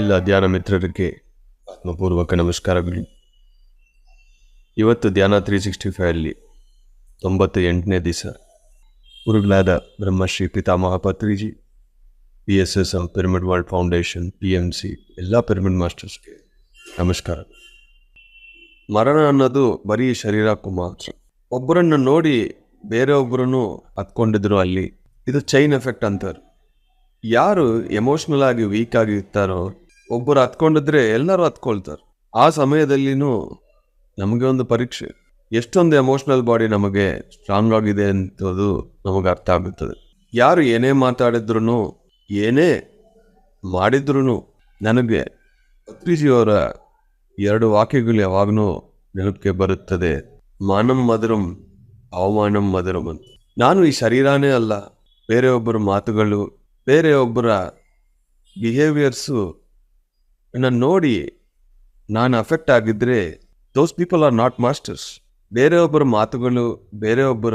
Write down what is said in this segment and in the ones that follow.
ಇಲ್ಲ, ಧ್ಯಾನ ಮಿತ್ರರಿಗೆ ಆತ್ಮಪೂರ್ವಕ ನಮಸ್ಕಾರಗಳು. ಇವತ್ತು ಧ್ಯಾನ ತ್ರೀ ಸಿಕ್ಸ್ಟಿ ಫೈವಲ್ಲಿ ತೊಂಬತ್ತ ಎಂಟನೇ ದಿವಸ ಗುರುಗಳಾದ Brahmashri Pitamaha Patriji P S S M pyramid world foundation P M C ಎಲ್ಲ ಪಿರಮಿಡ್ ಮಾಸ್ಟರ್ಸ್ಗೆ ನಮಸ್ಕಾರ. ಮರಣ ಅನ್ನೋದು ಬರೀ ಶರೀರಕ್ಕೂ ಮಾತ್ರ ಒಬ್ಬರನ್ನು ನೋಡಿ ಬೇರೆಯೊಬ್ಬರನ್ನು ಹತ್ಕೊಂಡಿದ್ರು ಅಲ್ಲಿ, ಇದು ಚೈನ್ ಎಫೆಕ್ಟ್ ಅಂತಾರೆ. ಯಾರು ಎಮೋಷ್ನಲ್ ಆಗಿ ವೀಕ್ ಆಗಿ ಇರ್ತಾರೋ ಒಬ್ಬರು ಹತ್ಕೊಂಡಿದ್ರೆ ಎಲ್ಲರೂ ಹತ್ಕೊಳ್ತಾರೆ. ಆ ಸಮಯದಲ್ಲಿನೂ ನಮಗೆ ಒಂದು ಪರೀಕ್ಷೆ. ಎಷ್ಟೊಂದು ಎಮೋಷ್ನಲ್ ಬಾಡಿ ನಮಗೆ ಸ್ಟ್ರಾಂಗ್ ಆಗಿದೆ ಅಂತದು ನಮಗೆ ಅರ್ಥ ಆಗುತ್ತದೆ. ಯಾರು ಏನೇ ಮಾತಾಡಿದ್ರು ಏನೇ ಮಾಡಿದ್ರು ನನಗೆ ಪತ್ರಿಜಿಯವರ ಎರಡು ವಾಕ್ಯಗಳು ಯಾವಾಗಲೂ ನೆನಪಿಗೆ ಬರುತ್ತದೆ. ಮಾನಂ ಮಧುರಂ, ಅವಮಾನಂ ಮಧುರಂ ಅಂತ. ನಾನು ಈ ಶರೀರನೇ ಅಲ್ಲ. ಬೇರೆಯೊಬ್ಬರ ಮಾತುಗಳು ಬೇರೆಯೊಬ್ಬರ ಬಿಹೇವಿಯರ್ಸು ನನ್ನ ನೋಡಿ ನಾನು ಅಫೆಕ್ಟ್ ಆಗಿದ್ರೆ those people are not masters ಬೇರೆ ಒಬ್ಬರ ಮಾತುಗಳು ಬೇರೆ ಒಬ್ಬರ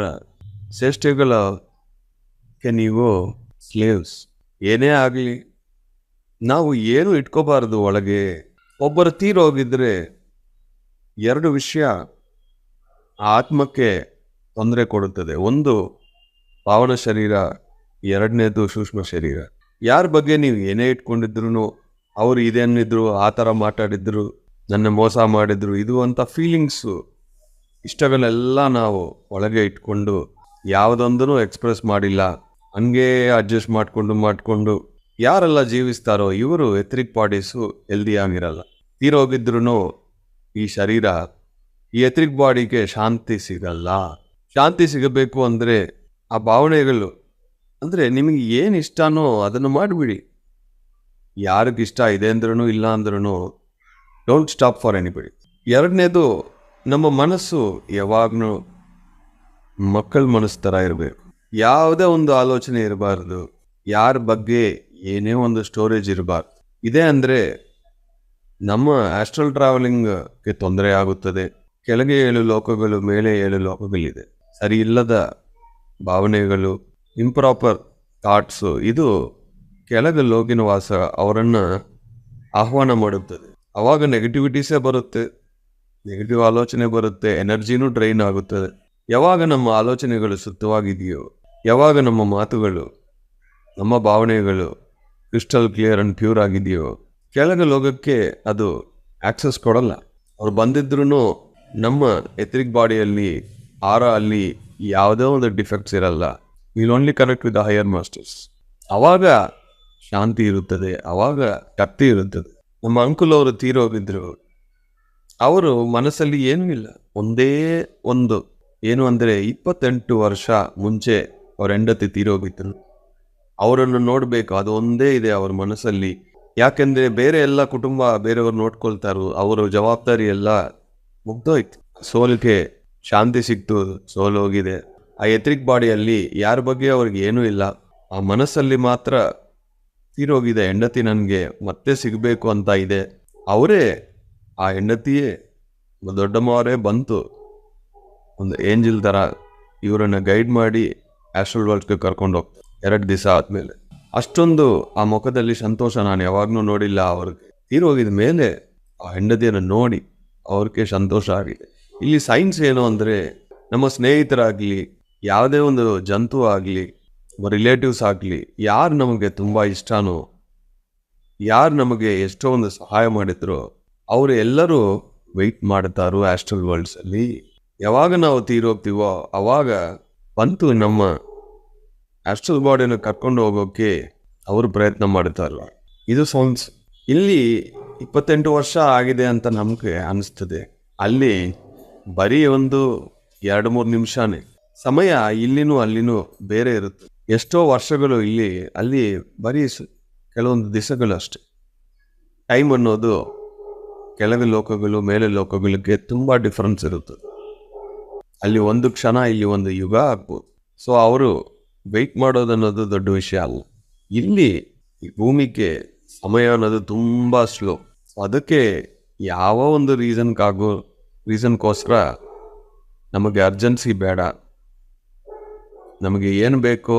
ಕೆ ನೀವು ಸ್ಲೇವ್ಸ್ ಏನೇ ಆಗಲಿ, ನಾವು ಏನು ಇಟ್ಕೋಬಾರದು ಒಳಗೆ? ಒಬ್ಬರು ತೀರೋಗಿದ್ರೆ ಎರಡು ವಿಷಯ ಆತ್ಮಕ್ಕೆ ತೊಂದರೆ ಕೊಡುತ್ತದೆ. ಒಂದು, ಪಾವನ ಶರೀರ, ಎರಡನೇದು ಸೂಕ್ಷ್ಮ ಶರೀರ. ಯಾರ ಬಗ್ಗೆ ನೀವು ಏನೇ ಇಟ್ಕೊಂಡಿದ್ರು ಅವ್ರು ಇದೇನಿದ್ರು, ಆ ಥರ ಮಾತಾಡಿದ್ರು, ನನ್ನ ಮೋಸ ಮಾಡಿದ್ರು, ಇದು ಅಂತ ಫೀಲಿಂಗ್ಸು ಇಷ್ಟಗಳೆಲ್ಲ ನಾವು ಒಳಗೆ ಇಟ್ಕೊಂಡು ಯಾವುದೊಂದನ್ನು ಎಕ್ಸ್ಪ್ರೆಸ್ ಮಾಡಿಲ್ಲ. ಹಂಗೆ ಅಡ್ಜಸ್ಟ್ ಮಾಡಿಕೊಂಡು ಮಾಡಿಕೊಂಡು ಯಾರೆಲ್ಲ ಜೀವಿಸ್ತಾರೋ ಇವರು ಎತ್ರಿಕ್ ಬಾಡೀಸು ಹೆಲ್ದಿ ಆಗಿರಲ್ಲ. ತೀರೋಗಿದ್ರು ಈ ಶರೀರ ಈ ಎತ್ರಿಕ್ ಬಾಡಿಗೆ ಶಾಂತಿ ಸಿಗಲ್ಲ. ಶಾಂತಿ ಸಿಗಬೇಕು ಅಂದರೆ ಆ ಭಾವನೆಗಳು ಅಂದರೆ ನಿಮಗೆ ಏನು ಇಷ್ಟನೋ ಅದನ್ನು ಮಾಡಿಬಿಡಿ. ಯಾರಿಗೆ ಇಷ್ಟ ಇದೆ ಅಂದ್ರೂ ಇಲ್ಲ ಅಂದ್ರೂ ಡೋಂಟ್ ಸ್ಟಾಪ್ ಫಾರ್ ಎನಿಬಡಿ ಎರಡನೇದು, ನಮ್ಮ ಮನಸ್ಸು ಯಾವಾಗಲೂ ಮಕ್ಕಳ ಮನಸ್ಸು ಥರ ಇರಬೇಕು. ಯಾವುದೇ ಒಂದು ಆಲೋಚನೆ ಇರಬಾರ್ದು. ಯಾರ ಬಗ್ಗೆ ಏನೇ ಒಂದು ಸ್ಟೋರೇಜ್ ಇರಬಾರ್ದು. ಇದೆ ಅಂದರೆ ನಮ್ಮ ಆಸ್ಟ್ರಲ್ ಟ್ರಾವೆಲಿಂಗ್ಗೆ ತೊಂದರೆ ಆಗುತ್ತದೆ. ಕೆಳಗೆ ಏಳು ಲೋಕಗಳು, ಮೇಲೆ ಏಳು ಲೋಕಗಳಿದೆ. ಸರಿ ಇಲ್ಲದ ಭಾವನೆಗಳು ಇಂಪ್ರಾಪರ್ ಥಾಟ್ಸು ಇದು ಕೆಳಗೆ ಲೋಕಿನ ವಾಸ ಅವರನ್ನು ಆಹ್ವಾನ ಮಾಡುತ್ತದೆ. ಅವಾಗ ನೆಗೆಟಿವಿಟೀಸೇ ಬರುತ್ತೆ ನೆಗೆಟಿವ್ ಆಲೋಚನೆ ಬರುತ್ತೆ ಎನರ್ಜಿನೂ ಡ್ರೈನ್ ಆಗುತ್ತದೆ. ಯಾವಾಗ ನಮ್ಮ ಆಲೋಚನೆಗಳು ಸುತ್ತವಾಗಿದೆಯೋ ಯಾವಾಗ ನಮ್ಮ ಮಾತುಗಳು, ನಮ್ಮ ಭಾವನೆಗಳು ಕ್ರಿಸ್ಟಲ್ ಕ್ಲಿಯರ್ ಆ್ಯಂಡ್ ಪ್ಯೂರ್ ಆಗಿದೆಯೋ, ಕೆಳಗೆ ಲೋಕಕ್ಕೆ ಅದು ಆಕ್ಸೆಸ್ ಕೊಡಲ್ಲ. ಅವ್ರು ಬಂದಿದ್ರೂ ನಮ್ಮ ಎಥ್ರಿಕ್ ಬಾಡಿಯಲ್ಲಿ ಆರ ಅಲ್ಲಿ ಯಾವುದೇ ಒಂದು ಡಿಫೆಕ್ಟ್ಸ್ ಇರಲ್ಲ. Will only connect with the higher masters ಅವಾಗ ಶಾಂತಿ ಇರುತ್ತದೆ, ಅವಾಗ ಕತ್ತಿ ಇರುತ್ತದೆ. ನಮ್ಮ ಅಂಕುಲ್ ಅವರು ತೀರೋಗಿದ್ರು. ಅವರು ಮನಸ್ಸಲ್ಲಿ ಏನೂ ಇಲ್ಲ. ಒಂದೇ ಒಂದು, ಏನು ಅಂದರೆ ಇಪ್ಪತ್ತೆಂಟು ವರ್ಷ ಮುಂಚೆ ಅವ್ರ ಹೆಂಡತಿ ತೀರೋಗಿದ್ರು. ಅವರನ್ನು ನೋಡಬೇಕು ಅದು ಒಂದೇ ಇದೆ ಅವ್ರ ಮನಸ್ಸಲ್ಲಿ. ಯಾಕೆಂದರೆ ಬೇರೆ ಎಲ್ಲ ಕುಟುಂಬ ಬೇರೆಯವರು ನೋಡ್ಕೊಳ್ತಾರೋ, ಅವರ ಜವಾಬ್ದಾರಿ ಎಲ್ಲ ಮುಗ್ದೋಯ್ತು. ಸೋಲಿಗೆ ಶಾಂತಿ ಸಿಕ್ತು ಸೋಲು ಹೋಗಿದೆ ಆ ಎತ್ರಿಕ್ ಬಾಡಿಯಲ್ಲಿ ಯಾರ ಬಗ್ಗೆ ಅವ್ರಿಗೆ ಏನೂ ಇಲ್ಲ. ಆ ಮನಸ್ಸಲ್ಲಿ ಮಾತ್ರ ತೀರೋಗಿದೆ, ಹೆಂಡತಿ ನನಗೆ ಮತ್ತೆ ಸಿಗಬೇಕು ಅಂತ ಇದೆ. ಅವರೇ ಆ ಹೆಂಡತಿಯೇ ದೊಡ್ಡಮ್ಮವರೇ ಬಂತು. ಒಂದು ಏಂಜಿಲ್ ಥರ ಇವರನ್ನು ಗೈಡ್ ಮಾಡಿ ಆಸ್ಟ್ರಲ್ ವರ್ಲ್ಡ್ಗೆ ಕರ್ಕೊಂಡು ಹೋಗ್ತಾರೆ ಎರಡು ದಿವಸ ಆದಮೇಲೆ. ಅಷ್ಟೊಂದು ಆ ಮುಖದಲ್ಲಿ ಸಂತೋಷ ನಾನು ಯಾವಾಗಲೂ ನೋಡಿಲ್ಲ ಅವ್ರಿಗೆ. ತೀರೋಗಿದ ಮೇಲೆ ಆ ಹೆಂಡತಿಯನ್ನು ನೋಡಿ ಅವ್ರಿಗೆ ಸಂತೋಷ ಆಗಿದೆ. ಇಲ್ಲಿ ಸೈನ್ಸ್ ಏನು ಅಂದರೆ ನಮ್ಮ ಸ್ನೇಹಿತರಾಗಲಿ, ಯಾವುದೇ ಒಂದು ಜಂತು ಆಗಲಿ ರಿಲೇಟಿವ್ಸ್ ಆಗಲಿ, ಯಾರು ನಮಗೆ ತುಂಬ ಇಷ್ಟನೋ, ಯಾರು ನಮಗೆ ಎಷ್ಟೋ ಒಂದು ಸಹಾಯ ಮಾಡಿದ್ರು, ಅವರು ಎಲ್ಲರೂ ವೆಯ್ಟ್ ಮಾಡ್ತಾರೋ ಆಸ್ಟ್ರಲ್ ವರ್ಲ್ಡ್ಸಲ್ಲಿ ಯಾವಾಗ ನಾವು ತೀರೋಗ್ತೀವೋ ಅವಾಗ ಬಂತು ನಮ್ಮ ಆಸ್ಟ್ರಲ್ ಬಾಡಿನ ಕರ್ಕೊಂಡು ಹೋಗೋಕ್ಕೆ ಅವರು ಪ್ರಯತ್ನ ಮಾಡುತ್ತಾರಲ್ಲ ಇದು ಸೌಂಡ್ಸ್. ಇಲ್ಲಿ ಇಪ್ಪತ್ತೆಂಟು ವರ್ಷ ಆಗಿದೆ ಅಂತ ನಮಗೆ ಅನಿಸ್ತದೆ. ಅಲ್ಲಿ ಬರೀ ಒಂದು ಎರಡು ಮೂರು ನಿಮಿಷನೇ. ಸಮಯ ಇಲ್ಲಿನೂ ಅಲ್ಲಿನೂ ಬೇರೆ ಇರುತ್ತೆ. ಎಷ್ಟೋ ವರ್ಷಗಳು ಇಲ್ಲಿ, ಅಲ್ಲಿ ಬರೀ ಕೆಲವೊಂದು ದಿವಸಗಳು ಅಷ್ಟೆ. ಟೈಮ್ ಅನ್ನೋದು ಕೆಳಗೆ ಲೋಕಗಳು, ಮೇಲೆ ಲೋಕಗಳಿಗೆ ತುಂಬ ಡಿಫ್ರೆನ್ಸ್ ಇರುತ್ತೆ. ಅಲ್ಲಿ ಒಂದು ಕ್ಷಣ, ಇಲ್ಲಿ ಒಂದು ಯುಗ ಆಗ್ಬೋದು. ಸೊ ಅವರು ವೆಯ್ಟ್ ಮಾಡೋದನ್ನೋದು ದೊಡ್ಡ ವಿಷಯ ಅಲ್ಲ. ಇಲ್ಲಿ ಭೂಮಿಗೆ ಸಮಯ ಅನ್ನೋದು ತುಂಬ ಸ್ಲೋ ಅದಕ್ಕೆ ಯಾವ ಒಂದು ರೀಸನ್ಗಾಗೋ ರೀಸನ್ಗೋಸ್ಕರ ನಮಗೆ ಅರ್ಜೆನ್ಸಿ ಬೇಡ. ನಮಗೆ ಏನು ಬೇಕೋ,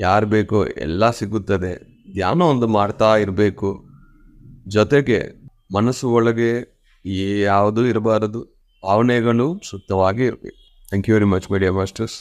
ಯಾರು ಬೇಕೋ ಎಲ್ಲ ಸಿಗುತ್ತದೆ. ಧ್ಯಾನ ಒಂದು ಮಾಡ್ತಾ ಇರಬೇಕು. ಜೊತೆಗೆ ಮನಸ್ಸು ಒಳಗೆ ಯಾವುದೂ ಇರಬಾರದು, ಭಾವನೆಗಳು ಶುದ್ಧವಾಗಿ ಇರಬೇಕು. Thank you very much media masters